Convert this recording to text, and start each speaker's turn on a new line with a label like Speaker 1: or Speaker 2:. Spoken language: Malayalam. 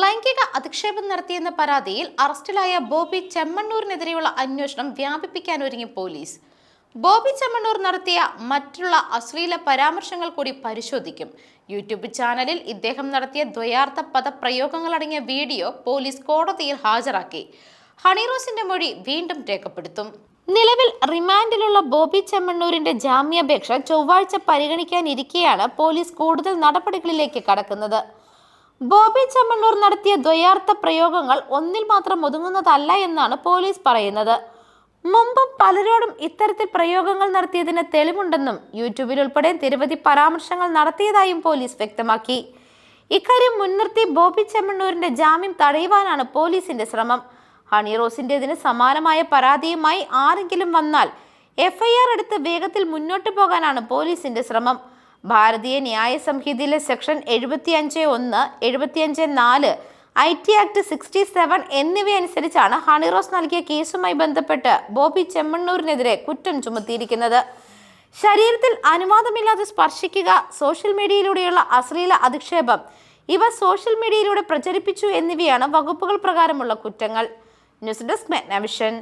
Speaker 1: ലൈംഗിക അധിക്ഷേപം നടത്തിയെന്ന പരാതിയിൽ അറസ്റ്റിലായ ബോബി ചെമ്മണ്ണൂരിനെതിരെയുള്ള അന്വേഷണം വ്യാപിപ്പിക്കാൻ ഒരുങ്ങി പോലീസ്. ബോബി ചെമ്മണ്ണൂർ നടത്തിയ മറ്റുള്ള അശ്ലീല പരാമർശങ്ങൾ കൂടി പരിശോധിക്കും. യൂട്യൂബ് ചാനലിൽ ഇദ്ദേഹം നടത്തിയ ദ്വയാർത്ഥ പദപ്രയോഗങ്ങളടങ്ങിയ വീഡിയോ പോലീസ് കോടതിയിൽ ഹാജരാക്കി. ഹണിറോസിന്റെ മൊഴി വീണ്ടും രേഖപ്പെടുത്തും. നിലവിൽ റിമാൻഡിലുള്ള ബോബി ചെമ്മണ്ണൂരിന്റെ ജാമ്യാപേക്ഷ ചൊവ്വാഴ്ച പരിഗണിക്കാനിരിക്കെയാണ് പോലീസ് കൂടുതൽ നടപടികളിലേക്ക് കടക്കുന്നത്. ബോബി ചമ്മണ്ണൂർ നടത്തിയ ദ്വയാർത്ഥ പ്രയോഗങ്ങൾ ഒന്നിൽ മാത്രം ഒതുങ്ങുന്നതല്ല എന്നാണ് പോലീസ് പറയുന്നത്. മുമ്പും പലരോടും ഇത്തരത്തിൽ പ്രയോഗങ്ങൾ നടത്തിയതിന് തെളിവുണ്ടെന്നും യൂട്യൂബിൽ ഉൾപ്പെടെ നിരവധി പരാമർശങ്ങൾ നടത്തിയതായും പോലീസ് വ്യക്തമാക്കി. ഇക്കാര്യം മുൻനിർത്തി ബോബി ചെമ്മണ്ണൂരിന്റെ ജാമ്യം തടയുവാനാണ് പോലീസിന്റെ ശ്രമം. ഹണി റോസിന്റേതിന് സമാനമായ പരാതിയുമായി ആരെങ്കിലും വന്നാൽ എഫ്ഐആർ എടുത്ത് വേഗത്തിൽ മുന്നോട്ട് പോകാനാണ് പോലീസിന്റെ ശ്രമം. ഭാരതീയ ന്യായ സംഹിതയിലെ സെക്ഷൻ എഴുപത്തിയഞ്ച് ഒന്ന് എഴുപത്തിയഞ്ച് നാല് I T act sixty seven എന്നിവയനുസരിച്ചാണ് Honey Rose നൽകിയ കേസുമായി ബന്ധപ്പെട്ട് ബോബി ചെമ്മണ്ണൂരിനെതിരെ കുറ്റം ചുമത്തിയിരിക്കുന്നത്. ശരീരത്തിൽ അനുവാദമില്ലാതെ സ്പർശിക്കുക സോഷ്യൽ മീഡിയയിലൂടെയുള്ള അശ്ലീല അധിക്ഷേപം ഇവ സോഷ്യൽ മീഡിയയിലൂടെ പ്രചരിപ്പിച്ചു എന്നിവയാണ് വകുപ്പുകൾ പ്രകാരമുള്ള കുറ്റങ്ങൾ. News desk മെഗ്നവിഷൻ.